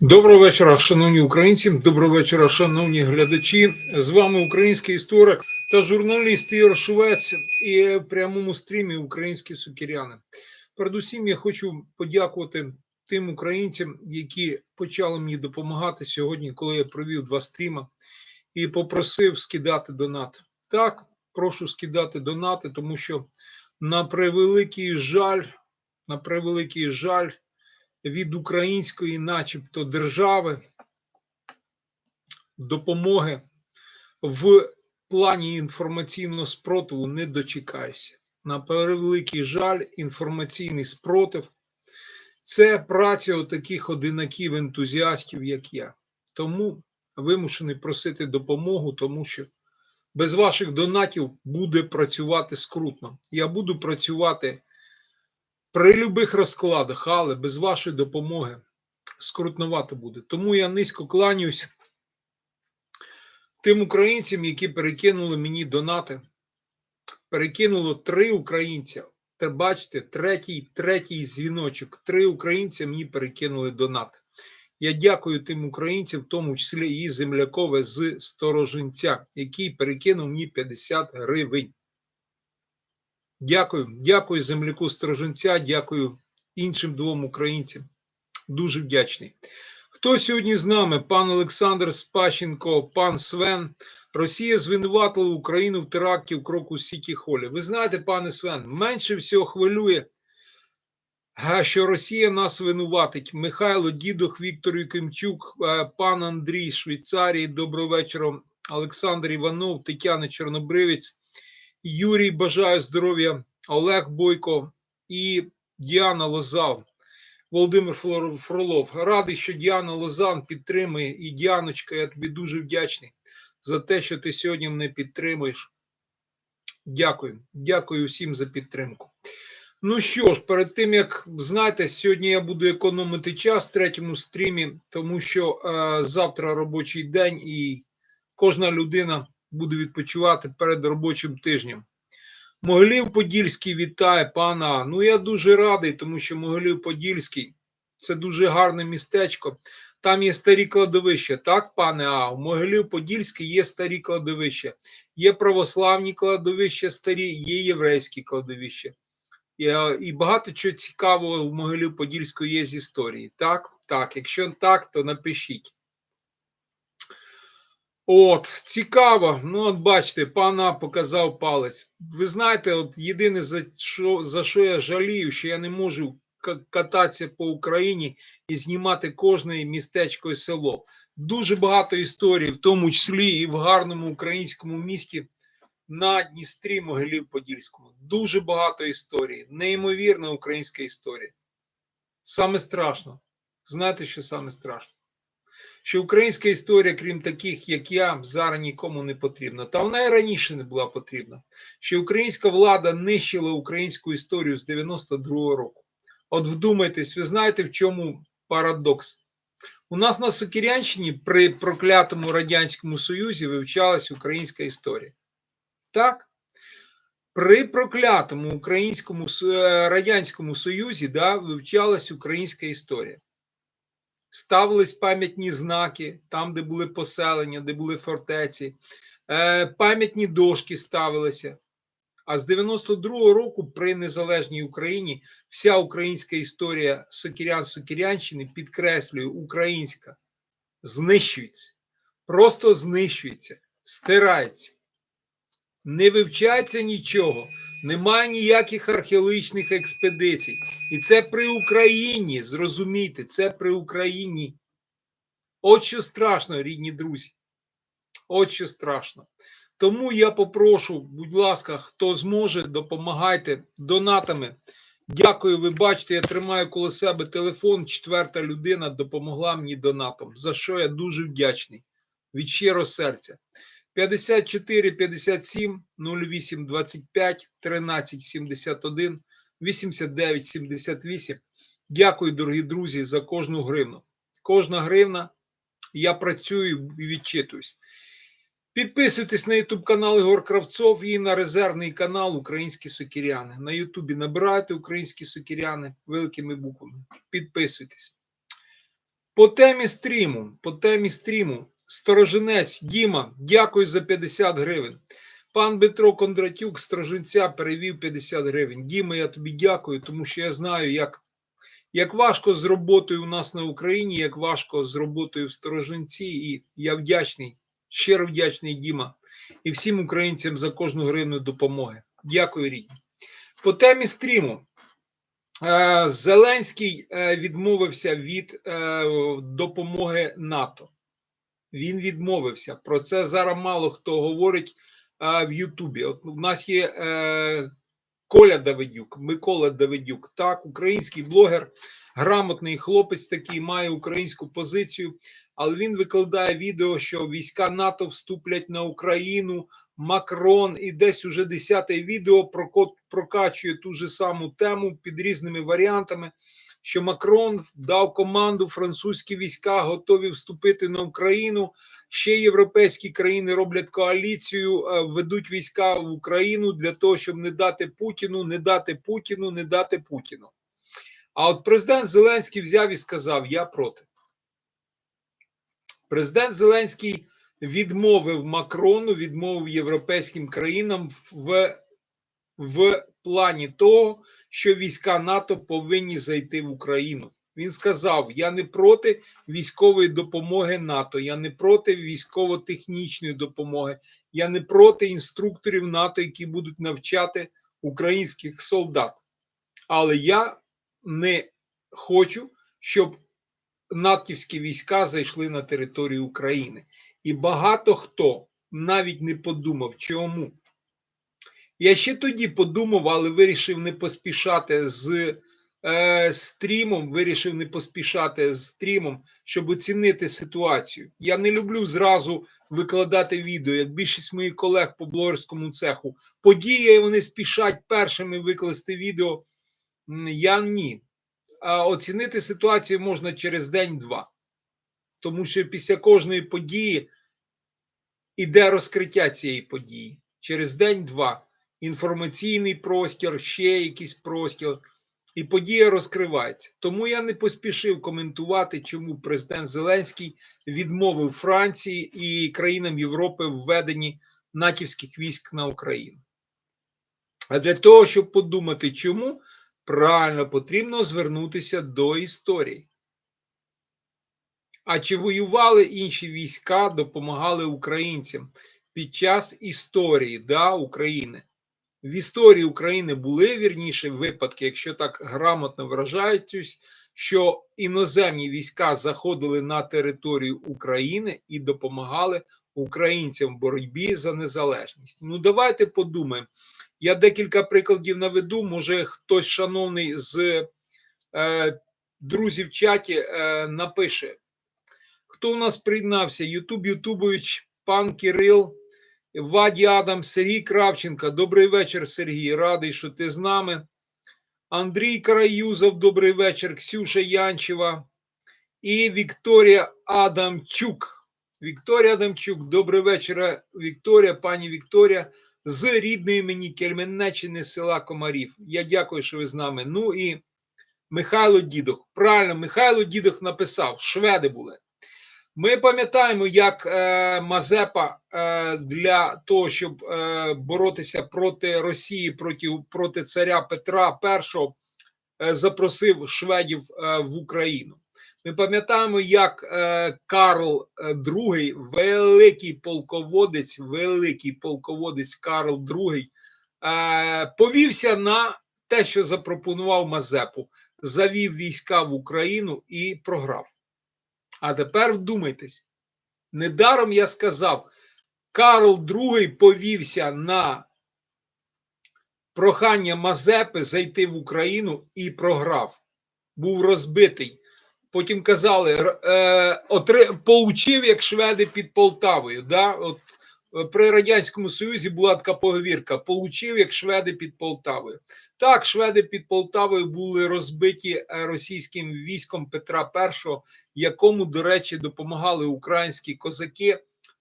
Доброго вечора, шановні українці. Доброго вечора, шановні глядачі. З вами український історик та журналіст Ігор Швець і в прямому стрімі Українські сукіряни. Передусім, я хочу подякувати тим українцям, які почали мені допомагати сьогодні, коли я провів два стріми і попросив скидати донат. Так, прошу скидати донати, тому що на превеликий жаль, на превеликий жаль від української, начебто, держави допомоги в плані інформаційного спротиву не дочекайся. На превеликий жаль, інформаційний спротив це праця таких одинаків ентузіастів, як я. Тому вимушений просити допомогу, тому що без ваших донатів буде працювати скрутно. Я буду працювати при любих розкладах, але без вашої допомоги скрутновато буде. Тому я низько кланяюсь тим українцям, які перекинули мені донати. Перекинуло три українця. Те бачите, третій, третій дзвіночок. Три українця мені перекинули донати. Я дякую тим українцям, в тому числі і землякове з Сторожинця, який перекинув мені 50 гривень. Дякую, дякую земляку Сторожинця, дякую іншим двом українцям. Дуже вдячний. Хто сьогодні з нами? Пан Олександр Спащенко, пан Свен. Росія звинуватила Україну в теракті в кроку Сіті Холі. Ви знаєте, пане Свен, менше всього хвилює, що Росія нас винуватить. Михайло Дідох, Віктор Юкимчук, пан Андрій Швейцарії. Доброго вечора. Олександр Іванов, Тетяна Чорнобривець. Юрій бажаю здоров'я, Олег Бойко і Діана Лозав, Володимир Фролов. Радий, що Діана Лозан підтримує. І Діаночка, я тобі дуже вдячний за те, що ти сьогодні мене підтримуєш. Дякую, дякую всім за підтримку. Ну що ж, перед тим як знаєте, сьогодні я буду економити час в третьому стрімі, тому що е, завтра робочий день і кожна людина буде відпочивати перед робочим тижнем. Могилів Подільський вітає пана. Ну я дуже радий, тому що Могилів Подільський це дуже гарне містечко. Там є старі кладовища, так, пане А? У Могилів Подільський є старі кладовища, є православні кладовища старі, є єврейські кладовища. І, і багато чого цікавого в Могилів Подільської є з історії. Так, так. Якщо так, то напишіть. От, цікаво. Ну, от бачите, пана показав палець. Ви знаєте, от єдине за що за що я жалію, що я не можу кататися по Україні і знімати кожне містечко і село. Дуже багато історій, в тому числі і в гарному українському місті на Дністрі Могилів Подільському. Дуже багато історій, неймовірна українська історія. Саме страшно. Знаєте, що саме страшно? Що українська історія, крім таких, як я, зараз нікому не потрібна. Та вона і раніше не була потрібна. Що українська влада нищила українську історію з 92-го року. От вдумайтесь, ви знаєте, в чому парадокс? У нас на Сокірянщині при проклятому Радянському Союзі вивчалась українська історія. Так? При проклятому Українському Радянському Союзі да, вивчалась українська історія ставились пам'ятні знаки там, де були поселення, де були фортеці, е, пам'ятні дошки ставилися. А з 92-го року при незалежній Україні вся українська історія Сокірян Сокірянщини підкреслює, українська знищується, просто знищується, стирається не вивчається нічого, немає ніяких археологічних експедицій. І це при Україні, зрозумійте, це при Україні. От що страшно, рідні друзі. От що страшно. Тому я попрошу, будь ласка, хто зможе, допомагайте донатами. Дякую, ви бачите, я тримаю коло себе телефон. Четверта людина допомогла мені донатом, за що я дуже вдячний. Від щиро серця. 54 57 08 25 13 71 89 78. Дякую, дорогі друзі, за кожну гривну. Кожна гривна. Я працюю і відчитуюсь. Підписуйтесь на YouTube канал Ігор Кравцов і на резервний канал Українські Сокіряни. На Ютубі набирайте Українські Сокіряни великими буквами. Підписуйтесь. По темі стріму, по темі стріму, Сторожинець Діма, дякую за 50 гривень. Пан Петро Кондратюк Сторожинця перевів 50 гривень. Діма, я тобі дякую, тому що я знаю, як, як важко з роботою у нас на Україні, як важко з роботою в Сторожинці, і я вдячний, щиро вдячний Діма і всім українцям за кожну гривну допомоги. Дякую, рідні. По темі стріму. Е, Зеленський е, відмовився від е, допомоги НАТО. Він відмовився. Про це зараз мало хто говорить а, в Ютубі. От у нас є е, Коля Давидюк, Микола Давидюк, так, український блогер, грамотний хлопець такий, має українську позицію, але він викладає відео, що війська НАТО вступлять на Україну, Макрон, і десь уже десяте відео прокачує ту же саму тему під різними варіантами. Що Макрон дав команду, французькі війська готові вступити на Україну. Ще європейські країни роблять коаліцію, е, ведуть війська в Україну для того, щоб не дати Путіну, не дати Путіну, не дати Путіну. А от президент Зеленський взяв і сказав: Я проти. Президент Зеленський відмовив Макрону, відмовив європейським країнам в, в плані того, що війська НАТО повинні зайти в Україну. Він сказав: Я не проти військової допомоги НАТО, я не проти військово-технічної допомоги, я не проти інструкторів НАТО, які будуть навчати українських солдат. Але я не хочу, щоб натівські війська зайшли на територію України. І багато хто навіть не подумав, чому. Я ще тоді подумав, але вирішив не поспішати з е, стрімом, вирішив не поспішати з стрімом, щоб оцінити ситуацію. Я не люблю зразу викладати відео, як більшість моїх колег по блогерському цеху. Подія, і вони спішать першими викласти відео. Я ні. А оцінити ситуацію можна через день-два. Тому що після кожної події іде розкриття цієї події. Через день-два. Інформаційний простір, ще якийсь простір, і подія розкривається. Тому я не поспішив коментувати, чому президент Зеленський відмовив Франції і країнам Європи введенні натівських військ на Україну. А для того, щоб подумати, чому, правильно потрібно звернутися до історії. А чи воювали інші війська, допомагали українцям під час історії да, України? В історії України були вірніше випадки, якщо так грамотно виражаючись, що іноземні війська заходили на територію України і допомагали українцям в боротьбі за незалежність. Ну, давайте подумаємо. Я декілька прикладів наведу. Може, хтось шановний з е, друзів в чаті е, напише. Хто у нас приєднався? Ютуб Ютубович, пан Кирил, Ваді Адам, Сергій Кравченко. Добрий вечір, Сергій. Радий, що ти з нами. Андрій Караюзов, добрий вечір. Ксюша Янчева і Вікторія Адамчук. Вікторія Адамчук, добрий вечір, Вікторія, пані Вікторія, з рідної мені Кельменеччини села Комарів. Я дякую, що ви з нами. Ну і Михайло Дідох. Правильно, Михайло Дідох написав: шведи були. Ми пам'ятаємо, як е, Мазепа е, для того, щоб е, боротися проти Росії, проти, проти царя Петра І, е, запросив шведів е, в Україну. Ми пам'ятаємо, як е, Карл е, II, великий полководець, великий полководець Карл II, е, повівся на те, що запропонував Мазепу, завів війська в Україну і програв. А тепер вдумайтесь, недаром я сказав, Карл II повівся на прохання Мазепи зайти в Україну і програв. Був розбитий. Потім казали, е, отри, получив як шведи під Полтавою. Да? От, при Радянському Союзі була така поговірка: получив як шведи під Полтавою. Так, шведи під Полтавою були розбиті е, російським військом Петра І, якому, до речі, допомагали українські козаки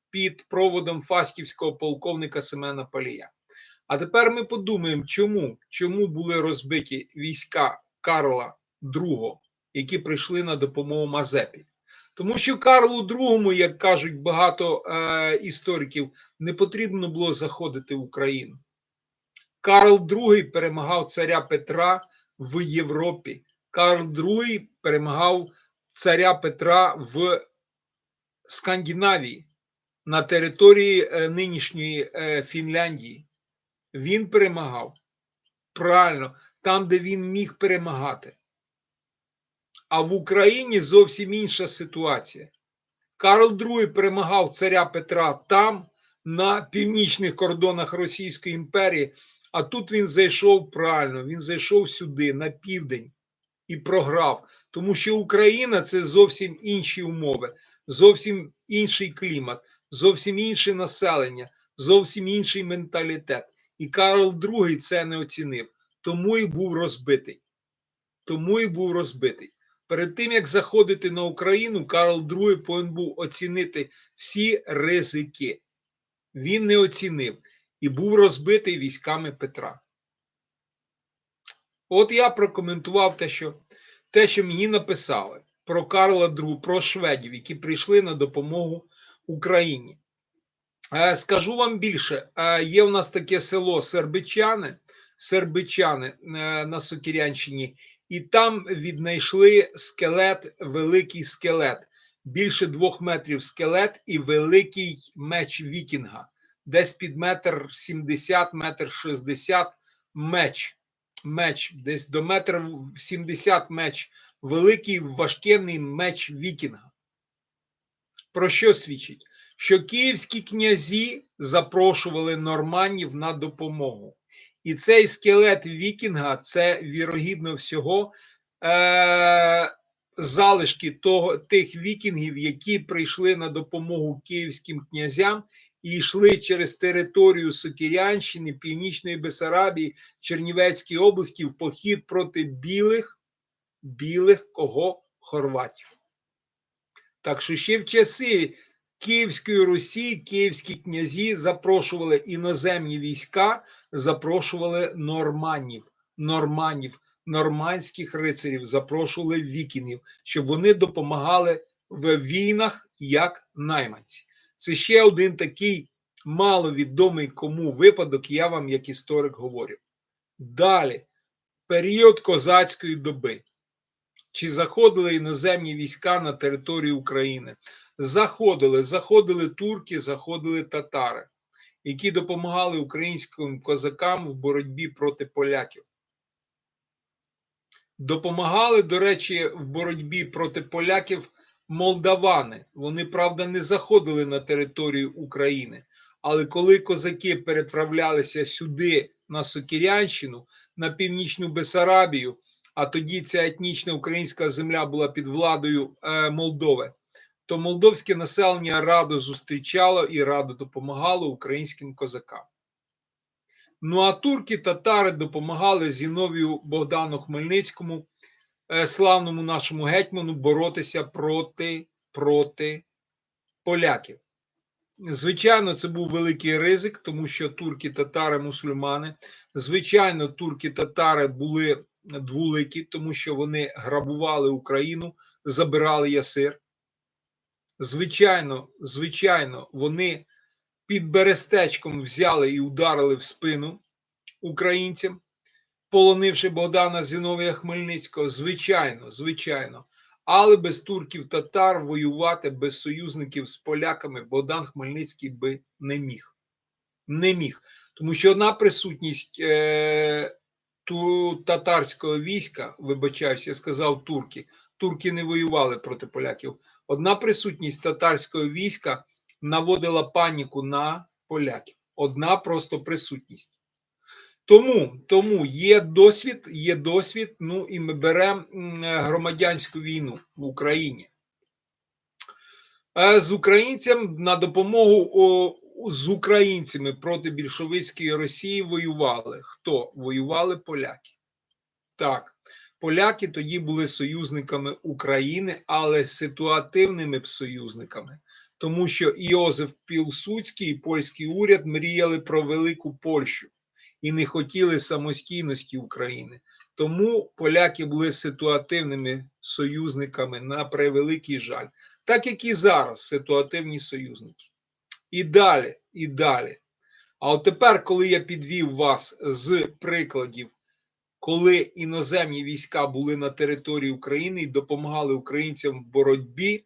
під проводом фаськівського полковника Семена Палія. А тепер ми подумаємо, чому, чому були розбиті війська Карла II, які прийшли на допомогу Мазепі. Тому що Карлу II, як кажуть багато е, істориків, не потрібно було заходити в Україну. Карл II перемагав царя Петра в Європі. Карл II перемагав царя Петра в Скандинавії на території е, нинішньої е, Фінляндії. Він перемагав правильно там, де він міг перемагати. А в Україні зовсім інша ситуація. Карл II перемагав царя Петра там, на північних кордонах Російської імперії, а тут він зайшов правильно, він зайшов сюди, на південь, і програв. Тому що Україна це зовсім інші умови, зовсім інший клімат, зовсім інше населення, зовсім інший менталітет. І Карл II це не оцінив, тому і був розбитий. Тому і був розбитий. Перед тим як заходити на Україну, Карл II повинен був оцінити всі ризики. Він не оцінив і був розбитий військами Петра. От я прокоментував те, що те, що мені написали про Карла II, про шведів, які прийшли на допомогу Україні. Е, Скажу вам більше: е, є у нас таке село Сербичани, Сербичани е, на Сокірянщині, і там віднайшли скелет, великий скелет, більше двох метрів скелет і великий меч Вікінга, десь під метр сімдесят, метр шістдесят меч. Меч, десь до метр сімдесят меч, великий важкенний меч Вікінга. Про що свідчить? Що київські князі запрошували норманів на допомогу. І цей скелет Вікінга це вірогідно всього е- залишки того, тих вікінгів, які прийшли на допомогу київським князям і йшли через територію Сокірянщини, Північної Бесарабії, Чернівецької області в похід проти білих, білих кого хорватів. Так що ще в часи Київської Русі київські князі запрошували іноземні війська, запрошували норманів, норманів, нормандських рицарів, запрошували вікінгів, щоб вони допомагали в війнах як найманці. Це ще один такий маловідомий кому випадок, я вам як історик говорю. Далі, період козацької доби. Чи заходили іноземні війська на територію України? Заходили, заходили турки, заходили татари, які допомагали українським козакам в боротьбі проти поляків. Допомагали, до речі, в боротьбі проти поляків молдавани. Вони, правда, не заходили на територію України. Але коли козаки переправлялися сюди, на Сокірянщину, на північну Бесарабію, а тоді ця етнічна українська земля була під владою е, Молдови, то молдовське населення радо зустрічало і радо допомагало українським козакам. Ну а турки, татари допомагали Зіновію Богдану Хмельницькому, е, славному нашому гетьману, боротися проти, проти поляків. Звичайно, це був великий ризик, тому що турки, татари, мусульмани. Звичайно, турки, татари були двуликі, тому що вони грабували Україну, забирали ясир. Звичайно, звичайно, вони під Берестечком взяли і ударили в спину українцям, полонивши Богдана Зіновія Хмельницького. Звичайно, звичайно. Але без турків татар воювати без союзників з поляками Богдан Хмельницький би не міг. Не міг. Тому що одна присутність е, ту татарського війська, вибачаюся, я сказав турки. Турки не воювали проти поляків. Одна присутність татарського війська наводила паніку на поляків. Одна просто присутність. Тому тому є досвід, є досвід. Ну і ми беремо громадянську війну в Україні. З українцям на допомогу з українцями проти більшовицької Росії воювали. Хто? Воювали поляки. Так, поляки тоді були союзниками України, але ситуативними союзниками, тому що Іозеф Пілсуцький і польський уряд мріяли про велику Польщу. і не хотіли самостійності України. Тому поляки були ситуативними союзниками на превеликий жаль, так як і зараз ситуативні союзники. І далі, і далі. А от тепер, коли я підвів вас з прикладів, коли іноземні війська були на території України і допомагали українцям в боротьбі,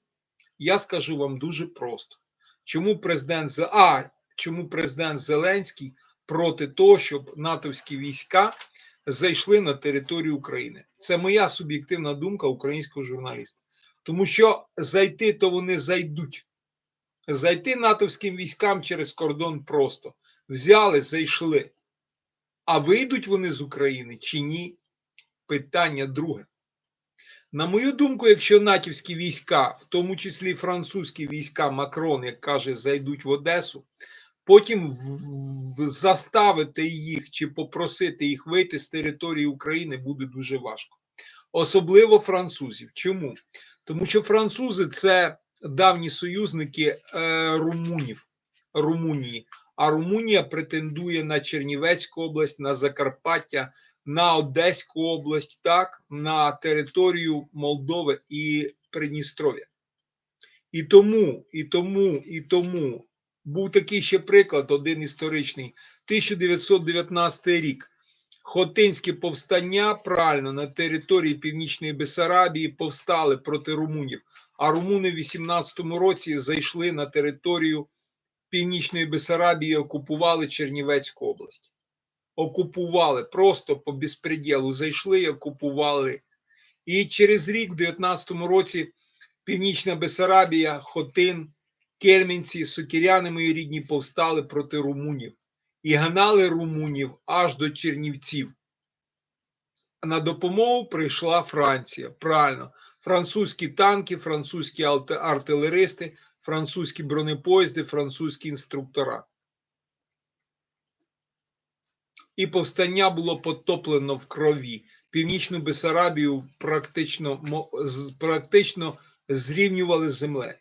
я скажу вам дуже просто. Чому президент а, чому президент Зеленський проти того, щоб натовські війська зайшли на територію України? Це моя суб'єктивна думка українського журналіста. Тому що зайти, то вони зайдуть. Зайти натовським військам через кордон просто взяли, зайшли. А вийдуть вони з України чи ні? Питання друге. На мою думку, якщо натівські війська, в тому числі французькі війська Макрон, як каже, зайдуть в Одесу, потім заставити їх чи попросити їх вийти з території України буде дуже важко. Особливо французів. Чому? Тому що французи це давні союзники е, румунів, Румунії. А Румунія претендує на Чернівецьку область, на Закарпаття, на Одеську область, так, на територію Молдови і Придністров'я. І тому, і тому, і тому був такий ще приклад, один історичний, 1919 рік. Хотинське повстання правильно на території Північної Бесарабії повстали проти румунів, а румуни в 18-му році зайшли на територію Північної Бесарабії і окупували Чернівецьку область. Окупували просто по безпреділу. Зайшли і окупували. І через рік, в 19-му році, Північна Бесарабія, Хотин, Кельмінці, Сокіряни мої рідні повстали проти румунів і гнали румунів аж до Чернівців. На допомогу прийшла Франція. Правильно, французькі танки, французькі артилеристи, французькі бронепоїзди, французькі інструктора. І повстання було потоплено в крові. Північну Бесарабію практично, практично зрівнювали з землею.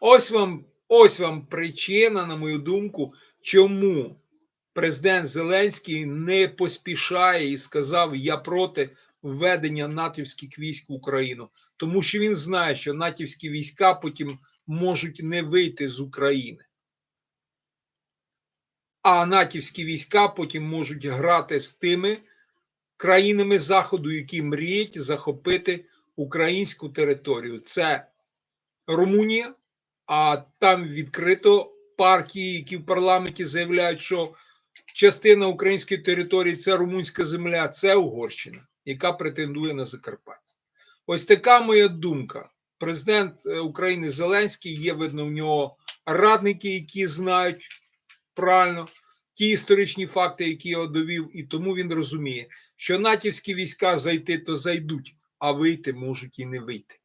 Ось вам, ось вам причина, на мою думку, чому президент Зеленський не поспішає і сказав: Я проти введення натівських військ в Україну, тому що він знає, що натівські війська потім можуть не вийти з України. А натівські війська потім можуть грати з тими країнами Заходу, які мріють захопити українську територію. Це Румунія, а там відкрито партії, які в парламенті заявляють, що частина української території це румунська земля, це Угорщина, яка претендує на Закарпаття. Ось така моя думка. Президент е, України Зеленський є, видно, в нього радники, які знають правильно ті історичні факти, які я довів, і тому він розуміє, що натівські війська зайти, то зайдуть, а вийти можуть і не вийти.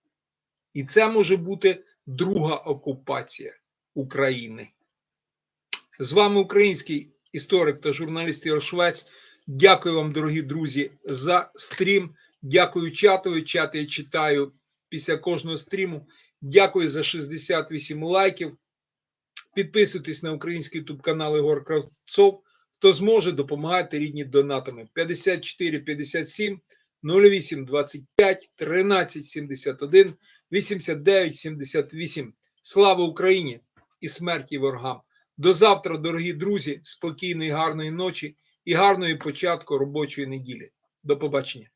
І це може бути друга окупація України. З вами український історик та журналіст Ігор Швець. Дякую вам, дорогі друзі, за стрім. Дякую чатові. Чати я читаю після кожного стріму. Дякую за 68 лайків. Підписуйтесь на український ютуб канал Ігор Кравцов. Хто зможе, допомагайте рідні донатами 54 57 08 25 13 71 89 78. Слава Україні і смерті ворогам! До завтра, дорогі друзі, спокійної, гарної ночі і гарної початку робочої неділі. До побачення.